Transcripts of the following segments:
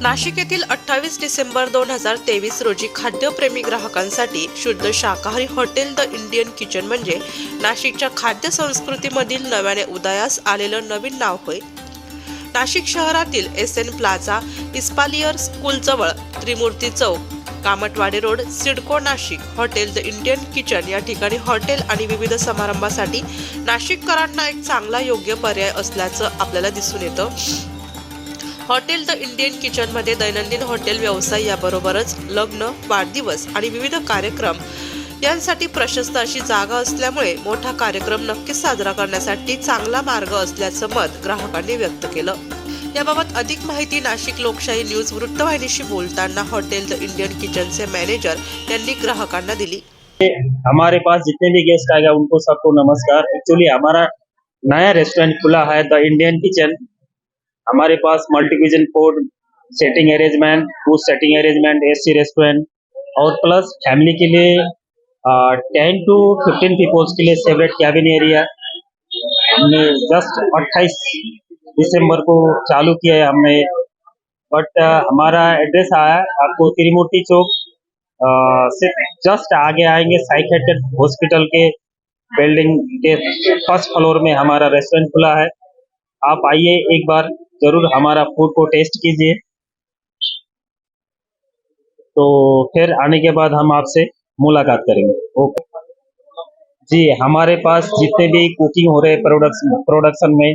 नाशिक येथील अठ्ठावीस डिसेंबर दोन हजार तेवीस रोजी खाद्यप्रेमी ग्राहकांसाठी शुद्ध शाकाहारी हॉटेल द इंडियन किचन म्हणजे नाशिकच्या खाद्य संस्कृतीमधील नव्याने उदयास आलेलं नवीन नाव होय. नाशिक शहरातील S N plaza इस्पालियर स्कूलजवळ Trimurti Chowk Kamatwadi road CIDCO Nashik hotel the Indian kitchen या ठिकाणी हॉटेल आणि विविध समारंभासाठी नाशिककरांना एक चांगला योग्य पर्याय असल्याचं आपल्याला दिसून येतं. हॉटेल द इंडियन किचनमध्ये दैनंदिन हॉटेल व्यवसाय याबरोबरच लग्न वाढदिवस आणि विविध कार्यक्रम यांसाठी प्रशस्त अशी जागा असल्यामुळे मोठा कार्यक्रम नक्कीच साजरा करण्यासाठी चांगला मार्ग असल्याचं मत ग्राहकांनी व्यक्त केलं. याबाबत अधिक माहिती नाशिक लोकशाही न्यूज वृत्तवाहिनीशी बोलताना हॉटेल द इंडियन किचनचे मॅनेजर यांनी ग्राहकांना दिली. हमारे पास जितने भी गेस्ट आएगा उनको सबको नमस्कार. एक्चुअली हमारा नया रेस्टोरेंट खुला है द इंडियन किचन. हमारे पास multi cuisine food setting arrangement food setting arrangement AC restaurant और प्लस फैमिली के लिए टेन टू फिफ्टीन पीपल्स के लिए सेपरेट कैबिन एरिया हमने जस्ट 28 दिसंबर को चालू किया है हमने। बट हमारा एड्रेस आया आपको त्रिमूर्ति चौक। अ, से जस्ट आगे आएँगे साइकेट्रिक हॉस्पिटल के बिल्डिंग के फ़र्स्ट फ्लोर में हमारा रेस्टोरेंट खुला है। आप आइए एक बार। ज़रूर हमारा फ़ूड को टेस्ट कीजिए। तो फिर आने के बाद हम आपसे मुलाकात करेंगे। ओके जी, हमारे पास जितने भी कुकिंग हो रहे प्रोडक्शन प्रोडक्शन में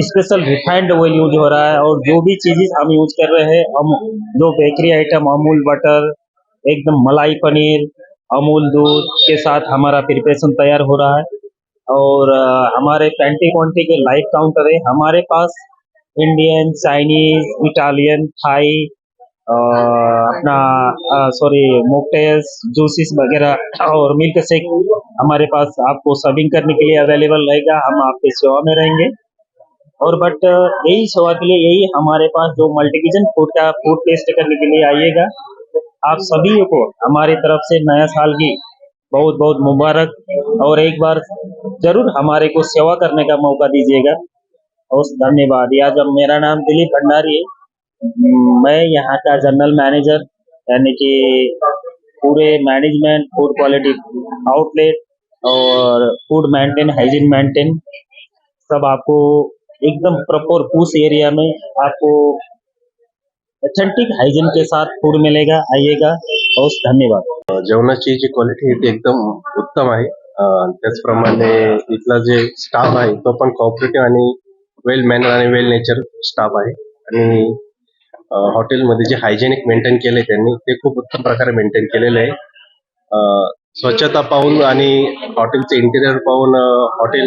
स्पेशल रिफाइंड ऑयल यूज़ हो रहा है और जो भी चीज़ें हम यूज़ कर रहे हैं, हम जो बेकरी आइटम अमूल बटर एकदम मलाई पनीर, अमूल दूध के साथ हमारा प्रिपरेशन तैयार हो रहा है। और हमारे पेंटी क्वांटी के लाइव काउंटर है, हमारे पास इंडियन चाइनीज़ इटालियन थाई अपना सॉरी मोकटेल्स जूसेस वगैरह, और मिल्क शेक हमारे पास आपको सर्विंग करने के लिए अवेलेबल रहेगा। हम आपके सेवा में रहेंगे। और बट यही सेवा के लिए यही हमारे पास जो मल्टी किचन फ़ूड का फ़ूड टेस्ट करने के लिए आइएगा। आप सभी को हमारी तरफ़ से नया साल की बहुत बहुत मुबारक। और एक बार ज़रूर हमारे को सेवा करने का मौका दीजिएगा। और धन्यवाद। या जब मेरा नाम दिलीप भंडारी है मैं यहाँ का जनरल मैनेजर यानी कि पूरे मैनेजमेंट फ़ूड क्वालिटी आउटलेट और फ़ूड मेंटेन हाइजीन मेंटेन सब आपको एकदम प्रॉपर उस एरिया में आपको ऑथेंटिक हाइजीन के साथ फ़ूड मिलेगा आइएगा। और धन्यवाद। जेवणाची जी क्वालिटी एकदम उत्तम अं, त्याचप्रमाणे इथला जे स्टाफ आहे तो पण कॉपरेटिव्ह आणि वेल मॅनर आणि वेल नेचर स्टाफ आहे. आणि हॉटेलमध्ये जे हायजेनिक मेंटेन केले त्यांनी ते खूप उत्तम प्रकारे मेंटेन केलेलं आहे. स्वच्छता पाहून आणि हॉटेलचे इंटेरियर पाहून हॉटेल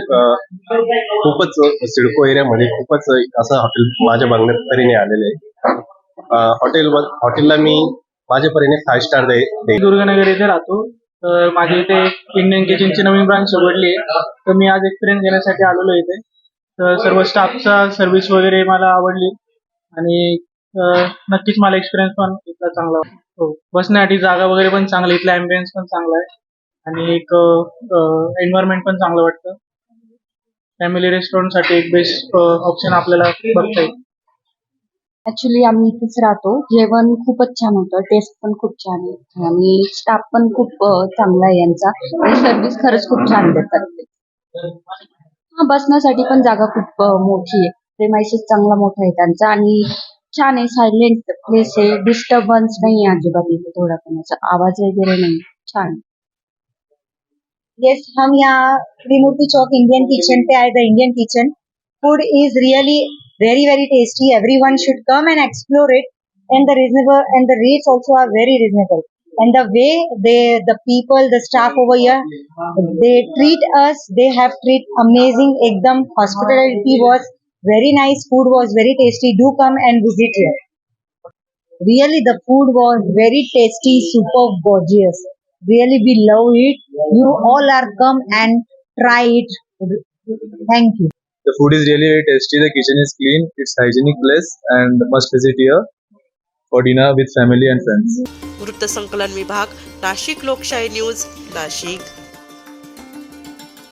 खूपच सिडको एरियामध्ये खूपच असं हॉटेल माझ्या बघण्यात तरीने आलेलं आहे. हॉटेल हॉटेलला मी माझ्या परीने फाय स्टार दे मी दुर्गानगर येथे राहतो. तर माझ्या इथे इंडियन किचनची नवीन ब्रांच उघडली आहे. तर मी आज एक्सपिरियन्स घेण्यासाठी आलेलो इथे. तर सर्व स्टाफचा सर्व्हिस वगैरे मला आवडली. आणि अं, नक्कीच मला एक्सपिरियन्स पण इथला चांगला वाटला. हो बसण्यासाठी जागा वगैरे पण चांगली इथला अँबियन्स पण चांगला आहे. आणि एक एन्व्हायरमेंट पण चांगलं वाटतं. फॅमिली रेस्टॉरंटसाठी एक बेस्ट ऑप्शन आपल्याला बघता येईल. ऍक्च्युली आम्ही इथेच राहतो. जेवण खूपच छान होतं. टेस्ट पण खूप छान आहे आणि स्टाफ पण खूप अं, चांगला आहे यांचा. आणि सर्व्हिस खरंच खूप छान देतात ते. हा, बसण्यासाठी पण जागा खूप मोठी आहे. प्रेमायसेस चांगला मोठा आहे त्यांचा आणि छान आहे सायलेंट प्लेस आहे. डिस्टर्बन्स नाही आहे अजिबात इथे थोडा पण असा. आवाज़ वगैरे नाही. छान यस हम यहाँ त्रिमूर्ति चौक इंडियन किचन पे आए the Indian kitchen food is really very very very tasty. Everyone should come and explore it and the reasonable, and the rates also are very reasonable. And the way they the people the staff over here they treat us they have treat amazing ekdam hospitality was very nice food was very tasty. Do come and visit here. Really the food was very tasty super gorgeous. Really we love it. You all are come and try it. Thank you. The food is really very tasty. The kitchen is clean. It's hygienic place and must visit here for dinner with family and friends. वृत्तसंकलन विभाग नाशिक लोकशाही news Nashik.